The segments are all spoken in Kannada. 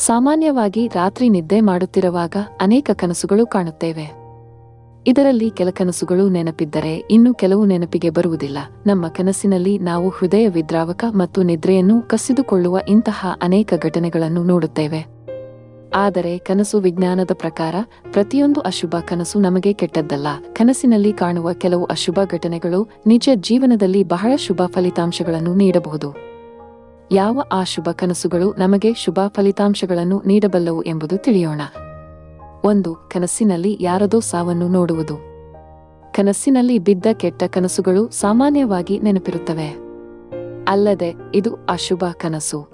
ಸಾಮಾನ್ಯವಾಗಿ ರಾತ್ರಿ ನಿದ್ದೆ ಮಾಡುತ್ತಿರುವಾಗ ಅನೇಕ ಕನಸುಗಳು ಕಾಣುತ್ತೇವೆ. ಇದರಲ್ಲಿ ಕೆಲ ಕನಸುಗಳು ನೆನಪಿದ್ದರೆ ಇನ್ನು ಕೆಲವು ನೆನಪಿಗೆ ಬರುವುದಿಲ್ಲ. ನಮ್ಮ ಕನಸಿನಲ್ಲಿ ನಾವು ಹೃದಯ ವಿದ್ರಾವಕ ಮತ್ತು ನಿದ್ರೆಯನ್ನು ಕಸಿದುಕೊಳ್ಳುವ ಇಂತಹ ಅನೇಕ ಘಟನೆಗಳನ್ನು ನೋಡುತ್ತೇವೆ. ಆದರೆ ಕನಸು ವಿಜ್ಞಾನದ ಪ್ರಕಾರ ಪ್ರತಿಯೊಂದು ಅಶುಭ ಕನಸು ನಮಗೆ ಕೆಟ್ಟದ್ದಲ್ಲ. ಕನಸಿನಲ್ಲಿ ಕಾಣುವ ಕೆಲವು ಅಶುಭ ಘಟನೆಗಳು ನಿಜ ಜೀವನದಲ್ಲಿ ಬಹಳ ಶುಭ ಫಲಿತಾಂಶಗಳನ್ನು ನೀಡಬಹುದು. ಯಾವ ಆ ಶುಭ ಕನಸುಗಳು ನಮಗೆ ಶುಭ ಫಲಿತಾಂಶಗಳನ್ನು ನೀಡಬಲ್ಲವು ಎಂಬುದು ತಿಳಿಯೋಣ. ಒಂದು, ಕನಸಿನಲ್ಲಿ ಯಾರದೋ ಸಾವನ್ನು ನೋಡುವುದು. ಕನಸಿನಲ್ಲಿ ಬಿದ್ದ ಕೆಟ್ಟ ಕನಸುಗಳು ಸಾಮಾನ್ಯವಾಗಿ ನೆನಪಿರುತ್ತವೆ. ಅಲ್ಲದೆ, ಇದು ಅಶುಭ ಕನಸು.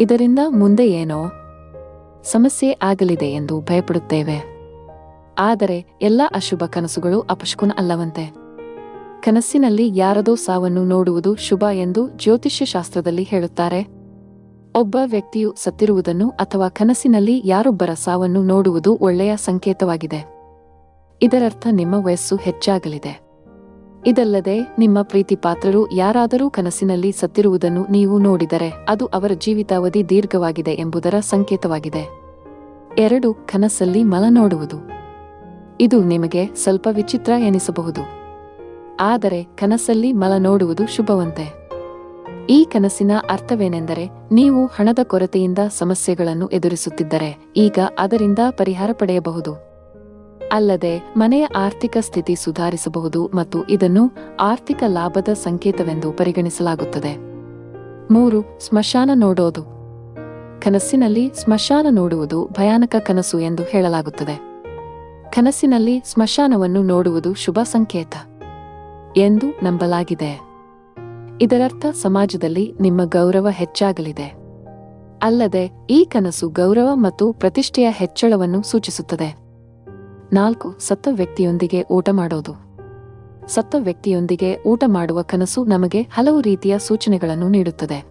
ಇದರಿಂದ ಮುಂದೆ ಏನೋ ಸಮಸ್ಯೆ ಆಗಲಿದೆ ಎಂದು ಭಯಪಡುತ್ತೇವೆ. ಆದರೆ, ಎಲ್ಲ ಅಶುಭ ಕನಸುಗಳು ಅಪಶಕುನ ಅಲ್ಲವಂತೆ. ಕನಸಿನಲ್ಲಿ ಯಾರದೋ ಸಾವನ್ನು ನೋಡುವುದು ಶುಭ ಎಂದು ಜ್ಯೋತಿಷ್ಯ ಶಾಸ್ತ್ರದಲ್ಲಿ ಹೇಳುತ್ತಾರೆ. ಒಬ್ಬ ವ್ಯಕ್ತಿಯು ಸತ್ತಿರುವುದನ್ನು ಅಥವಾ ಕನಸಿನಲ್ಲಿ ಯಾರೊಬ್ಬರ ಸಾವನ್ನು ನೋಡುವುದು ಒಳ್ಳೆಯ ಸಂಕೇತವಾಗಿದೆ. ಇದರರ್ಥ ನಿಮ್ಮ ವಯಸ್ಸು ಹೆಚ್ಚಾಗಲಿದೆ. ಇದಲ್ಲದೆ, ನಿಮ್ಮ ಪ್ರೀತಿ ಪಾತ್ರರು ಯಾರಾದರೂ ಕನಸಿನಲ್ಲಿ ಸತ್ತಿರುವುದನ್ನು ನೀವು ನೋಡಿದರೆ ಅದು ಅವರ ಜೀವಿತಾವಧಿ ದೀರ್ಘವಾಗಿದೆ ಎಂಬುದರ ಸಂಕೇತವಾಗಿದೆ. ಎರಡು, ಕನಸಲ್ಲಿ ಮಲ ನೋಡುವುದು. ಇದು ನಿಮಗೆ ಸ್ವಲ್ಪ ವಿಚಿತ್ರ ಎನಿಸಬಹುದು. ಆದರೆ ಕನಸಲ್ಲಿ ಮಲ ನೋಡುವುದು ಶುಭವಂತೆ. ಈ ಕನಸಿನ ಅರ್ಥವೇನೆಂದರೆ ನೀವು ಹಣದ ಕೊರತೆಯಿಂದ ಸಮಸ್ಯೆಗಳನ್ನು ಎದುರಿಸುತ್ತಿದ್ದರೆ ಈಗ ಅದರಿಂದ ಪರಿಹಾರ ಪಡೆಯಬಹುದು. ಅಲ್ಲದೆ ಮನೆಯ ಆರ್ಥಿಕ ಸ್ಥಿತಿ ಸುಧಾರಿಸಬಹುದು ಮತ್ತು ಇದನ್ನು ಆರ್ಥಿಕ ಲಾಭದ ಸಂಕೇತವೆಂದು ಪರಿಗಣಿಸಲಾಗುತ್ತದೆ. ಮೂರು, ಸ್ಮಶಾನ ನೋಡೋದು. ಕನಸಿನಲ್ಲಿ ಸ್ಮಶಾನ ನೋಡುವುದು ಭಯಾನಕ ಕನಸು ಎಂದು ಹೇಳಲಾಗುತ್ತದೆ. ಕನಸಿನಲ್ಲಿ ಸ್ಮಶಾನವನ್ನು ನೋಡುವುದು ಶುಭ ಸಂಕೇತ. ಎಂದು ನಂಬಲಾಗಿದೆ. ಇದರರ್ಥ ಸಮಾಜದಲ್ಲಿ ನಿಮ್ಮ ಗೌರವ ಹೆಚ್ಚಾಗಲಿದೆ. ಅಲ್ಲದೆ, ಈ ಕನಸು ಗೌರವ ಮತ್ತು ಪ್ರತಿಷ್ಠೆಯ ಹೆಚ್ಚಳವನ್ನು ಸೂಚಿಸುತ್ತದೆ. ನಾಲ್ಕು, ಸತ್ತ ವ್ಯಕ್ತಿಯೊಂದಿಗೆ ಊಟ ಮಾಡೋದು. ಸತ್ತ ವ್ಯಕ್ತಿಯೊಂದಿಗೆ ಊಟ ಮಾಡುವ ಕನಸು ನಮಗೆ ಹಲವು ರೀತಿಯ ಸೂಚನೆಗಳನ್ನು ನೀಡುತ್ತದೆ.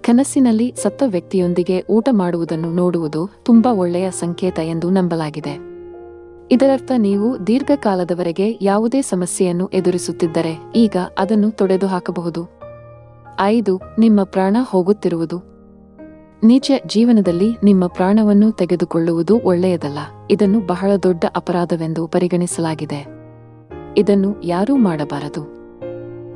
ಕನಸಿನಲ್ಲಿ ಸತ್ತ ವ್ಯಕ್ತಿಯೊಂದಿಗೆ ಊಟ ಮಾಡುವುದನ್ನು ನೋಡುವುದು ತುಂಬಾ ಒಳ್ಳೆಯ ಸಂಕೇತ ಎಂದು ನಂಬಲಾಗಿದೆ. ಇದರರ್ಥ ನೀವು ದೀರ್ಘಕಾಲದವರೆಗೆ ಯಾವುದೇ ಸಮಸ್ಯೆಯನ್ನು ಎದುರಿಸುತ್ತಿದ್ದರೆ ಈಗ ಅದನ್ನು ತೊಡೆದು ಹಾಕಬಹುದು ಐದು, ನಿಮ್ಮ ಪ್ರಾಣ ಹೋಗುತ್ತಿರುವುದು. ನಿಜ ಜೀವನದಲ್ಲಿ ನಿಮ್ಮ ಪ್ರಾಣವನ್ನು ತೆಗೆದುಕೊಳ್ಳುವುದು ಒಳ್ಳೆಯದಲ್ಲ. ಇದನ್ನು ಬಹಳ ದೊಡ್ಡ ಅಪರಾಧವೆಂದು ಪರಿಗಣಿಸಲಾಗಿದೆ. ಇದನ್ನು ಯಾರೂ ಮಾಡಬಾರದು.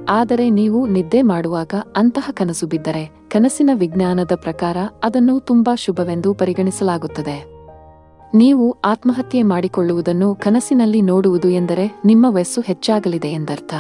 ಆದರೆ ನೀವು ನಿದ್ದೆ ಮಾಡುವಾಗ ಅಂತಹ ಕನಸು ಬಿದ್ದರೆ ಕನಸಿನ ವಿಜ್ಞಾನದ ಪ್ರಕಾರ ಅದನ್ನು ತುಂಬಾ ಶುಭವೆಂದು ಪರಿಗಣಿಸಲಾಗುತ್ತದೆ. ನೀವು ಆತ್ಮಹತ್ಯೆ ಮಾಡಿಕೊಳ್ಳುವುದನ್ನು ಕನಸಿನಲ್ಲಿ ನೋಡುವುದು ಎಂದರೆ ನಿಮ್ಮ ವಯಸ್ಸು ಹೆಚ್ಚಾಗಲಿದೆ ಎಂದರ್ಥ.